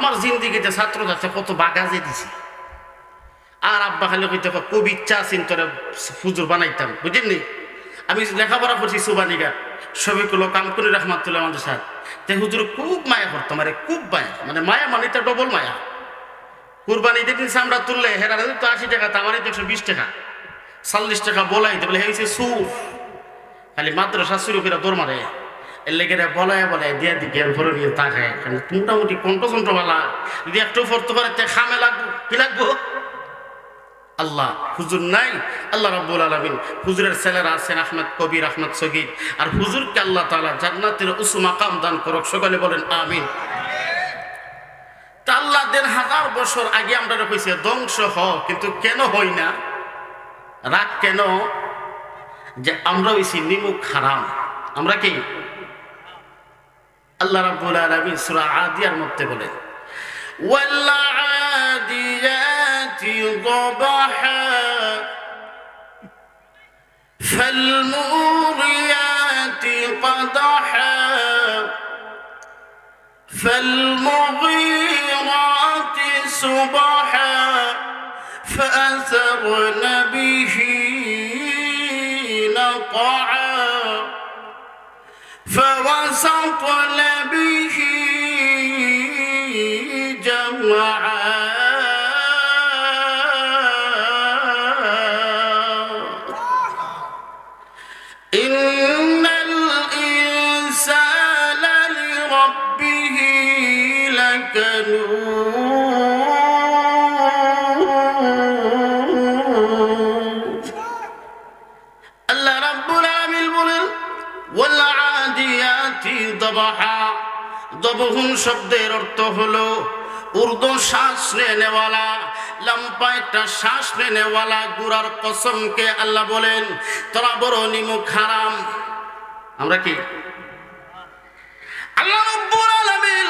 আমার জিন্দিগিতে ছাত্র যাচ্ছে কত বাগাজে দিছে। আর আব্বা খালি কইতে কবি ইচ্ছা চিন্তরে তোরা হুজুর বানাইতাম। বুঝলেন আমি লেখাপড়া করছি সুবানিগা শফিকুল কাম করে রহমাতুল্লাহ আমাদের সাথে তে হুজুর খুব মায়া করতো মানে খুব মায়া। মানে মায়া মানে তো ডবল মায়া। কুরবানি যেদিন আমরা তুললে হেরা তো আশি টাকা তামারি তো একশো বিশ টাকা। চল্লিশ টাকা বলাই তো বলে হয়েছে সুর খালি মাদ্রাসা শুরু করে দৌড় মারে এর লেগে বলায় বলায় দিয়ে দিকে এর ঘরে নিয়ে তাকায়। মোটামুটি কণ্ঠ কণ্ঠওয়ালা যদি একটু পড়তে পারে খামে লাগবো। কি লাগবো? আল্লাহ, হুজুর নাই? আল্লাহ রাব্বুল আলামিন হুজুরের ছেলেরা আছেন আহমদ, কবির আহমদ সগির আর হুজুরকে আল্লাহ তাআলা জান্নাতের উসু মাকাম দান করুক। সকলে বলেন, আমিন। তা আল্লাহ দেড় হাজার বছর আগে আমরা কইছে ধ্বংস হ, কিন্তু কেন হই না? রাগ কেন? যে আমরা হইছি নিমুখ হারাম। আমরা কি আল্লাহ রাব্বুল আলামিন সূরা আদিয়ার মধ্যে বলেন والعاديات ضبحا فالموريات قدحا فالمغيرات صبحا فأثرن به نقعا فوسطن আল্লাহ রাব্বুল আলামিন বলেন, ওয়াল আদিয়াতি দবহা। শব্দের অর্থ হলো উর্দু শ্বাস নেনেওয়ালা লম্বা একটা শ্বাস নেনেওয়ালা গুড়ার কসমকে আল্লাহ বলেন, তোরা বড় নিমুখ হারাম। আমরা কি? আল্লাহ রাব্বুল আলামিন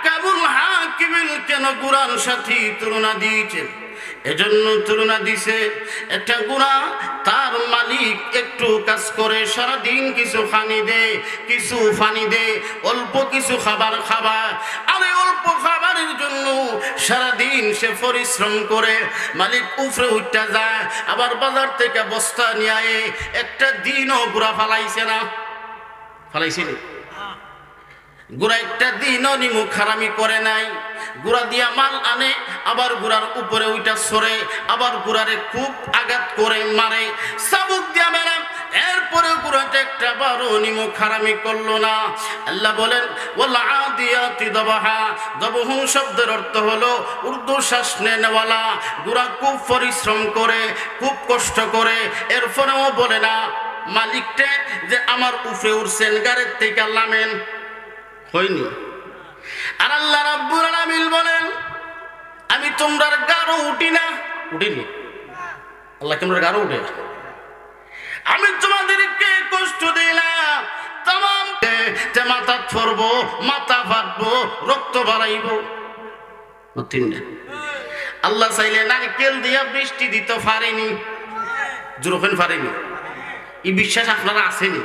আকাবুল হাকিমিল কেন কুরআন সাথী তুলনা দিয়েছেন? এজন্য তুলনা দিছে, একটা গুণা তার মালিক একটু কাজ করে, সারাদিন কিছু পানি দে, কিছু পানি দে, অল্প কিছু খাবার খাবার আর অল্প খাবারের জন্য সারাদিন সে পরিশ্রম করে, মালিক উফরে উঠটা যায়, আবার বাজার থেকে বস্তা নিয়ে একটা দিনও গুড়া ফালাইছে না। ফালাইছিনি গুড়া একটা দিনও নিমু খারামি করে নাই। গুড়া দিয়া মাল আনে, আবার গুড়ার উপরে ওইটা সরে, আবার গুড়ারে খুব আঘাত করে মারে। সাবুক দিয়া মেরে এরপরে গুড়াটা একটা বারো নিমু খারামি করল না। আল্লাহ বলেন ওলা আদিয়াতি দবাহা। দবহু শব্দের অর্থ হলো, উর্দু শ্বাস নেওয়ালা। গুড়া খুব পরিশ্রম করে, খুব কষ্ট করে। এরপরেও বলে না, মালিকটা, যে আমার উফরে উঠছেন গাড়ির থেকে লামেন। হয়নি। আর আল্লাহ রাব্বুল আলামিন বলেন, আমি তোমরার গারো উঠি না। উঠিনি। আল্লাহ তোমরা গারো উঠে? আমি তোমাদেরকে কষ্ট দিলাম তাম মাথা ফরবো মাথা ফাটবো, রক্ত বাড়াইব। আল্লাহ চাইলে নারকেল দিয়া বৃষ্টি দিতে পারেনি। জুরোফেন পারেনি। এই বিশ্বাস আপনারা আসেনি।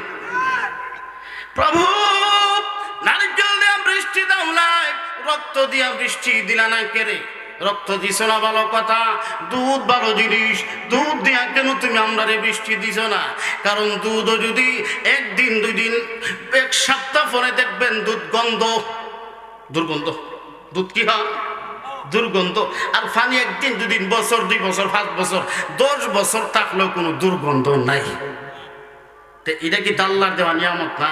প্রভু নারকেল দিয়া বৃষ্টি দাও নাই, রক্ত দিয়া বৃষ্টি দিলা না কেরে রক্ত দিছ না ভালো কথা। দুধ ভালো জিনিস, দুধ দিয়া কেন তুমি আমরা বৃষ্টি দিছ না? কারণ দুধও যদি একদিন দুই দিন এক সপ্তাহ পরে দেখবেন দুধ গন্ধ। দুর্গন্ধ। দুধ কি হয়? দুর্গন্ধ। আর পানি একদিন দুদিন বছর, দুই বছর, পাঁচ বছর, দশ বছর থাকলেও কোনো দুর্গন্ধ নাই। এটা কি আল্লাহর দেওয়া নিয়ামত না?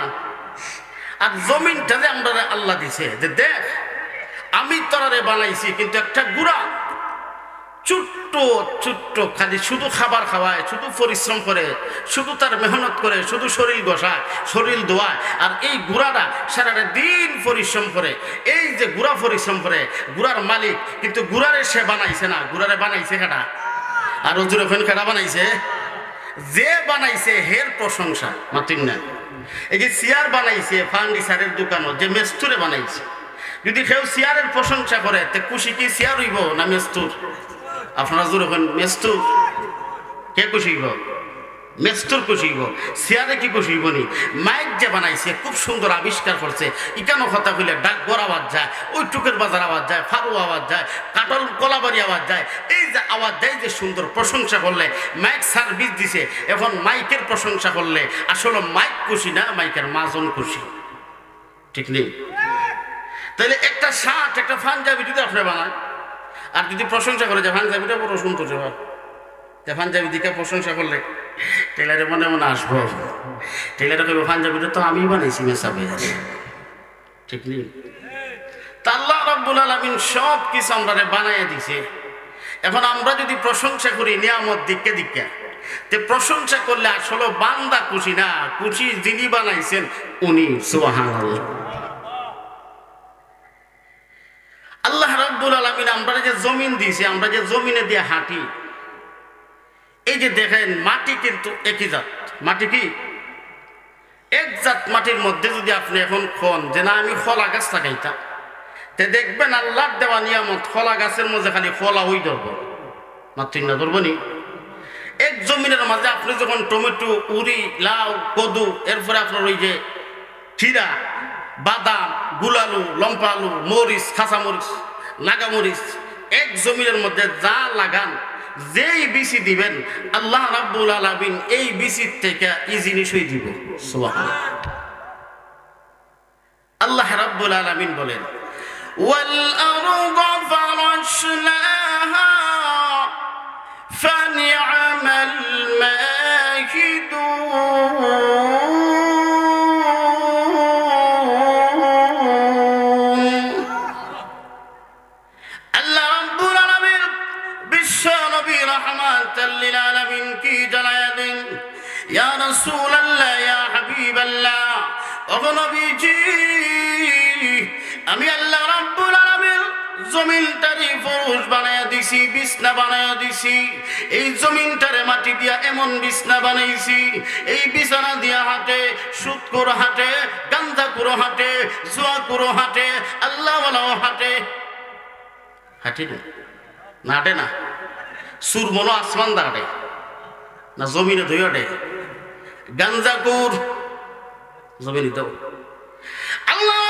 আর জমিনটা যে আমরা আল্লাহ দিছে, যে দেখ, আমি তোরারে বানাইছি, কিন্তু একটা গুড়া। ছোট্ট ছোট্ট, খালি শুধু খাবার খাওয়ায়, শুধু পরিশ্রম করে, শুধু তার মেহনত করে, শুধু শরীর বসায়, শরীর ধোয়ায়, আর এই গুড়াটা সারাটা দিন পরিশ্রম করে, এই যে গুড়া পরিশ্রম করে, গুড়ার মালিক, কিন্তু গুড়ারে সে বানাইছে না, গুড়ারে বানাইছে কেটা আর ওজুর ওখান কেটা বানাইছে? যে বানাইছে হের প্রশংসা, মাতিন না। এই যে চেয়ার বানাইছে ফার্নিচারের দোকানও যে মেস্তুরে বানাইছে। যদি কেউ চেয়ারের প্রশংসা করে, তে খুশি কি চেয়ার হইব না মেস্তুর? আপনারা জোর মেস্তুর? কে খুশি হইব? মেস্তর কুশিব চেয়ারে কি কুশিব নি? মাইক যে বানাইছে, খুব সুন্দর আবিষ্কার করছে। ইকানো কথা কইলে ডাকঘর আওয়াজ যায় ওই টুকের বাজার আওয়াজ যায়, ফারু আওয়াজ যায় কাটল কলাবাড়ি আওয়াজ যায়। এই যে আওয়াজ যায় যে সুন্দর প্রশংসা করলে, মাইক সার্ভিস দিছে, এখন মাইকের প্রশংসা করলে, আসলে মাইক খুশি না মাইকের মাজন খুশি। ঠিক নেই? তাহলে একটা শার্ট, একটা পাঞ্জাবি যদি আপনি বানায় আর যদি প্রশংসা করে যে পাঞ্জাবিটা বড় সুন্দর যে পাঞ্জাবি দিকে প্রশংসা করলে টেলারে মনে মনে আসব। টেলারে কইব পাঞ্জাবিটা তো আমি বানাইছি মেসাবে ঠিক নেই? আল্লাহ রব্বুল আলমিন সব কিছু আমরা বানাইয়া দিছে। এখন আমরা যদি প্রশংসা করি নিয়ামত দিকে দিকে তে প্রশংসা করলে আসলে বান্দা খুশি না, খুশি যিনি বানাইছেন উনি সুবাহান আল্লাহ রব্বুল আলমিন আমরা যে জমিন দিয়েছি, আমরা যে জমিনে দিয়ে হাঁটি এই যে দেখেন, মাটি কিন্তু একই জাত। মাটি কি? এক জাত মাটির মধ্যে যদি আপনি এখন খন, যে না আমি খোলা গাছ লাগাইতাম, তে দেখবেন আল্লাহর দেওয়া নিয়ামত, খোলা গাছের মধ্যে খালি খোলা হই ধরবো মাত্র না ধরবো নি? এক জমিনের মাঝে আপনি যখন টমেটো উড়ি লাউ, কদু, এরপরে আপনার ওই যে চিরা বাদাম, গুলালু লম্পা আলু মরিচ খাসা মরিচ নাগা মরিচ এক জমিনের মধ্যে যা লাগান যেই বিচি দিবেন আল্লাহ রাব্বুল আলামিন এই বিচির থেকে এই জিনিসই দিব সুবহানাল্লাহ আল্লাহ রাব্বুল আলামিন বলেন والأرض فرشناها فنعم الماهدون রাব্বুল আলামিন জমিনটারে ফরুজ বানায়া দিছি, বিছনা বানায়া দিছি। এই জমিনটারে মাটি দিয়া এমন বিছনা বানাইছি, এই বিছানা দিয়া হাঁটে সুদ করো হাঁটে গান্দা করো হাঁটে জুয়া করো হাঁটে হাঁটে। হাঁটি না? হাঁটে না। সুর মনো আসমান দাঁড়ে না জমিনে ধুই ওঠে গাঞ্জা কুর জমিনে দাও আল্লাহ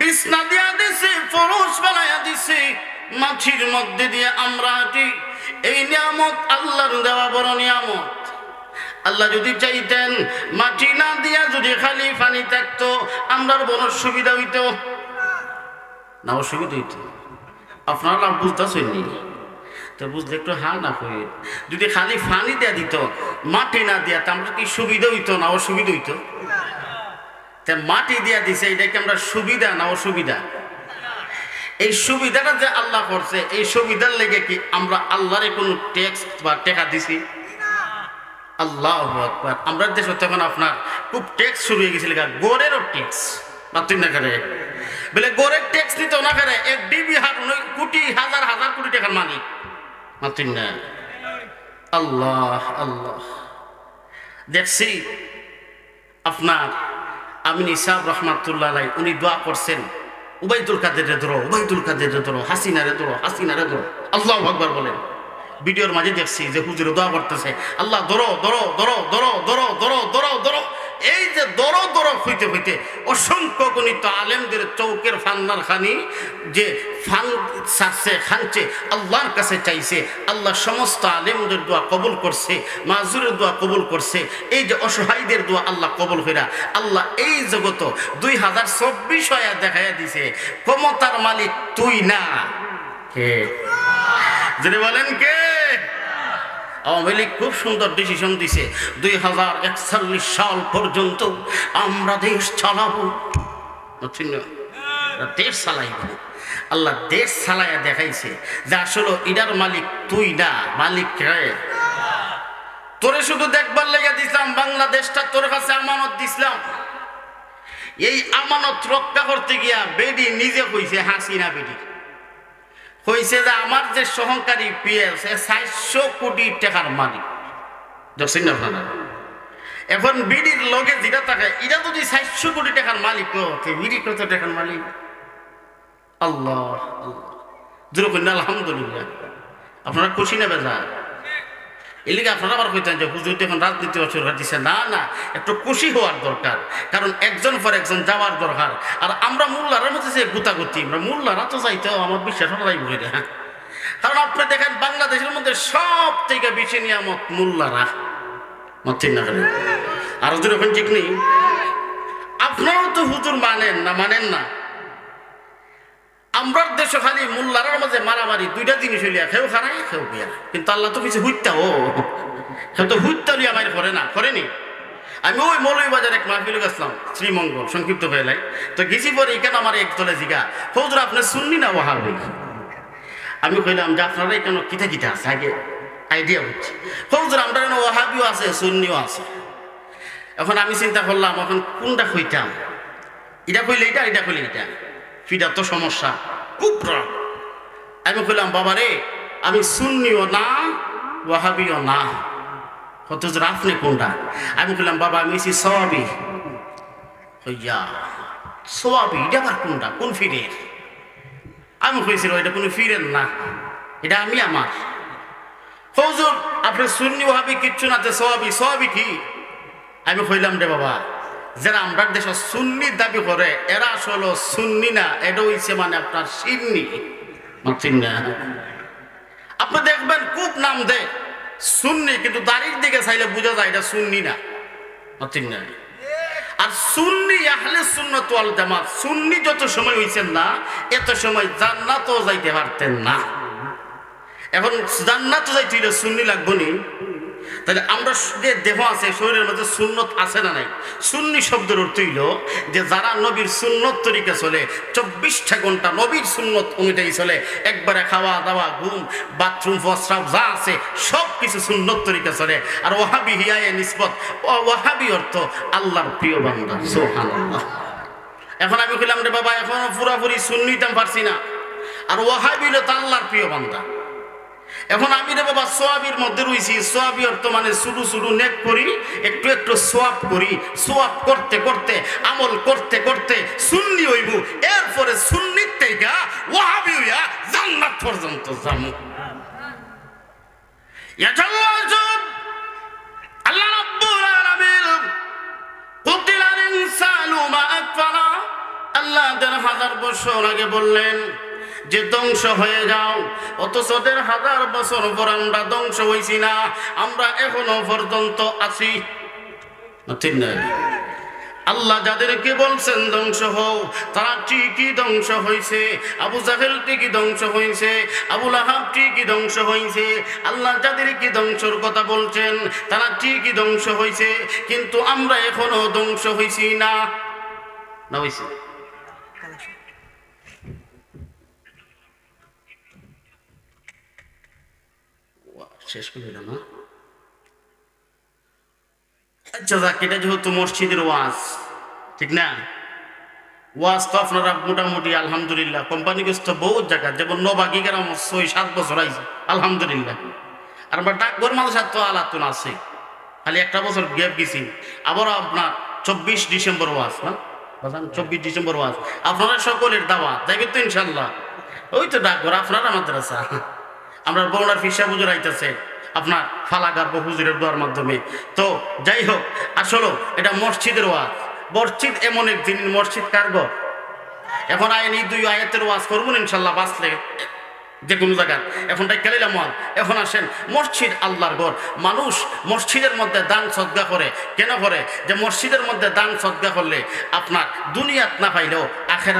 বিছনা দিয়া দিছে ফরস বানাইয়া দিছে মাছির মধ্যে দিয়ে আমরা হাঁটি। এই নিয়ামত, আল্লাহর দেওয়া বড় নিয়ামত। আল্লাহ যদি চাইতেন, মাটি না দিয়া যদি খালি পানি থাকতো, আমরার বড় সুবিধা হইত। না, অসুবিধা হইতো। আপনারা বুঝতেছেন নি? তো বুঝলে একটু হা না হয়ে যদি খালি ফানি দেয়া দিত, মাটি না দিয়া, তা আমরা কি সুবিধা হইতো না অসুবিধা হইতো? মাটি দিয়া দিছে, এটা কি আমরা সুবিধা না অসুবিধা? এই সুবিধাটা যে আল্লাহ করছে, এই সুবিধার লেগে কি আমরা আল্লাহরে কোনো ট্যাক্স বা টেকা দিছি? আল্লাহ আকবার। আমরা দেশ তখন আপনার খুব ট্যাক্স শুরু হয়ে গেছিল গোরেরও ট্যাক্স মাতুন না করে। বলে গোরের ট্যাক্স নিত না করে, এক ডিবি হার কোটি, হাজার হাজার কোটি টাকার মালিক মাতুন না। আল্লাহ আল্লাহ। দেখছি আপনার আমিন ইসাব রহমাতুল্লাহ উনি দোয়া করছেন, উবাইদুল কাদের ধরো, উবাইদুল কাদের ধরো, হাসিনারে ধরো হাসিনারে ধরো। আল্লাহ আকবর বলেন। ভিডিওর মাঝে দেখছি যে হুজুরে দোয়া করতেছে, আল্লাহ ধরো ধরো ধরো ধরো ধরো ধরো ধরো ধরো। এই যে দরো দর হইতে হইতে অসংখ্য গণিত আলেমদের চৌকের ফান্নার খানি যে ফান সারছে, খানছে, আল্লাহর কাছে চাইছে, আল্লাহ সমস্ত আলেমদের দোয়া কবুল করছে, মাজুরের দোয়া কবুল করছে, এই যে অসহায়দের দোয়া আল্লাহ কবুল হইরা আল্লাহ এই জগত দুই হাজার চব্বিশ হয়ে দেখাইয়া দিছে, ক্ষমতার মালিক তুই না। কে? যদি বলেন কে? আওয়ামী লীগ খুব সুন্দর ডিসিশন দিছে। দুই হাজার একচল্লিশ সাল পর্যন্ত আমরা দেশ চালাবো। বুঝছেন দেশ চালাইব। আল্লাহ দেশ চালাইয়া দেখাইছে যে আসলে ইডার মালিক তুই না মালিক রে। তোরে শুধু দেখবার লেগে দিছিলাম বাংলাদেশটা তোর কাছে আমানত দিছিলাম। এই আমানত রক্ষা করতে গিয়া বেডি নিজে কইছে হাসিনা বেডি। হয়েছে যে আমার যে সহকারী পিএস চারশো কোটি টাকার মালিক। না এখন বিডির লগে যেটা থাকে এটা যদি চারশো কোটি টাকার মালিক বিডি কত টাকার মালিক? আল্লাহ আল্লাহ। কন্যা আলহামদুলিল্লাহ। আপনারা খুশি নেবে এলিগে আপনারা আবার কইতেন যে হুজুর এখন রাজনীতি অসুর দিচ্ছে না না, একটু খুশি হওয়ার দরকার। কারণ একজন পর একজন যাওয়ার দরকার। আর আমরা মোল্লারা মধ্যে যে গুতাগুতি, আমরা মোল্লারা তো যাইতে আমার বিশ্বাস হলাই বই হ্যাঁ কারণ আপনি দেখেন বাংলাদেশের মধ্যে সব থেকে বেশি নিয়ামত মোল্লারা মতিন না আর হুজুর এখন ঠিক নেই। আপনারাও তো হুজুর মানেন না মানেন না। আমরার দেশে খালি মোল্লারার মাঝে মারামারি, দুইটা জিনিস হইলিয়া খেউ খারাই খেউ বিয়া। কিন্তু আল্লাহ তো কিছু হুইতা ও। সে তো হুইতা লিয়া মারি করে না করেনি আমি ওই মৌলভী বাজার এক মাহফিলে গেছিলাম, শ্রীমঙ্গল, সংক্ষিপ্ত হইলাই তো গেছি পরে এখানে আমার এক দলে জিগা হৌদুর আপনি শুননি না ওহাবি আমি কইলাম, যে আপনারা এখানে কিতা কিতা আছে? আগে আইডিয়া হচ্ছে। হৌদুর আমরা ওহাবিও আছে, সুন্নিও আছে। এখন আমি চিন্তা করলাম, এখন কোনটা কইতাম? এটা কইলে এটা এটা কইলে এটা। ফিটা তো সমস্যা। খুব আমি কইলাম বাবা রে আমি সুন্নিও না, ওয়াহাবিও না। কত আপনি কোনটা? আমি কইলাম, বাবা, আমি হচ্ছি সবাবি হইয়া সবাবি এটা আবার কোনটা? কোন ফিরের? আমি কইছিল এটা কোনো ফিরের না। এটা আমি আমার। হজুর আপনি সুন্নি ওহাবি কিচ্ছু না, যে সবাবি সবাবি কি? আমি কইলাম রে বাবা যারা আমরা দেশে সুন্নি দাবি করে এরা আসলে সুন্নি না এটা হইছে মানে আপনার সিন্নি। না আপনি দেখবেন খুব নাম দে সুন্নি কিন্তু দাড়ির দিকে চাইলে বোঝা যায় এটা সুন্নি না। মানছেন না আর সুন্নি আহলে সুন্নত ওয়াল জামাত সুন্নি যত সময় হইছেন না এত সময় জান্নাতও যাইতে পারতেন না। এখন জান্নাত যাইতে সুন্নি লাগবো নি? তাহলে আমরা যে দেহ আছে, শরীরের মধ্যে সুন্নত আছে না নাই? সুন্নি শব্দের অর্থ হইল যে যারা নবীর সুন্নত তরিকা চলে, চব্বিশটা ঘণ্টা নবীর সুন্নত অনুযায়ী চলে, একবারে খাওয়া দাওয়া, ঘুম, বাথরুম, প্রস্রাব যা আছে, সব কিছু সুন্নত তরিকা চলে। আর ওহাবি হিয়ায় ও- ওহাবি অর্থ আল্লাহর প্রিয় বান্দা, সুবহানাল্লাহ। এখন আমি কইলাম রে বাবা, এখনও পুরাপুরি সুন্নিতাম পারছি না। আর ওহাবি হলো তো আল্লাহর প্রিয় বান্দা। এখন আমি রে বাবা সোয়াবির মধ্যে রয়েছি, সোয়াবি অর্থ মানে শুধু শুধু নেক করি, একটু একটু সোয়াব করি, সোয়াব করতে করতে, আমল করতে করতে সুন্নি হইব। এরপরে সুন্নির থেকে ওয়াহাবি হইয়া জান্নাত পর্যন্ত যামু আল্লাহ রাব্বুল আলামিন কুতিলাল ইনসানু মা আকফারা আল্লাহ দেড় হাজার বছর আগে বললেন যে ধ্বংস হয়ে যাও। অথচ দেড় হাজার বছর পর আমরা ধ্বংস হয়েছি না, আমরা এখনও পর্যন্ত আছি। ঠিক না? আল্লাহ যাদেরকে বলছেন ধ্বংস হও, তারা ঠিকই ধ্বংস হয়েছে আবু জাহেল ঠিকই ধ্বংস হয়েছে আবুল আহাব ঠিকই ধ্বংস হয়েছে আল্লাহ যাদেরকে ধ্বংসর কথা বলছেন, তারা ঠিকই ধ্বংস হয়েছে কিন্তু আমরা এখনও ধ্বংস হয়েছি না। না হয়েছি শেষ করে না আচ্ছা যাক, এটা যেহেতু মসজিদের ওয়াজ, ঠিক না? ওয়াজ তো আপনারা মোটামুটি, আলহামদুলিল্লাহ জায়গা, যেমন ছয় সাত বছর আইছে আলহামদুলিল্লাহ। আর আমরা ডাকঘর তো আলাতুন আছে, খালি একটা বছর গ্যাপ গেছি। আবারও আপনার চব্বিশ ডিসেম্বর ওয়াজ না চব্বিশ ডিসেম্বর ওয়াজ। আপনারা সকলের দাওয়াত, যাইবে তো ইনশাল্লাহ ওই তো ডাকঘর, আপনারা মাদ্রাসা। আমরা বগুড়ার ফিসা পুজোর আইতেছে আপনার ফালাকার হুজুরের দোয়ার মাধ্যমে। তো যাই হোক আসলে এটা মসজিদের ওয়াজ। মসজিদ এমন এক জিনিস মসজিদ কার ঘর এখন আইন এই দুই আয়াতের ওয়াজ করব ইনশাল্লাহ, বাঁচলে যে কোনো জায়গায়। এখন তাই কেলিলাম ওয়াজ। এখন আসেন, মসজিদ আল্লাহর ঘর। মানুষ মসজিদের মধ্যে দান সদ্গা করে। কেন করে? যে মসজিদের মধ্যে দান সদ্গা করলে আপনার দুনিয়াত না পাইলেও আখের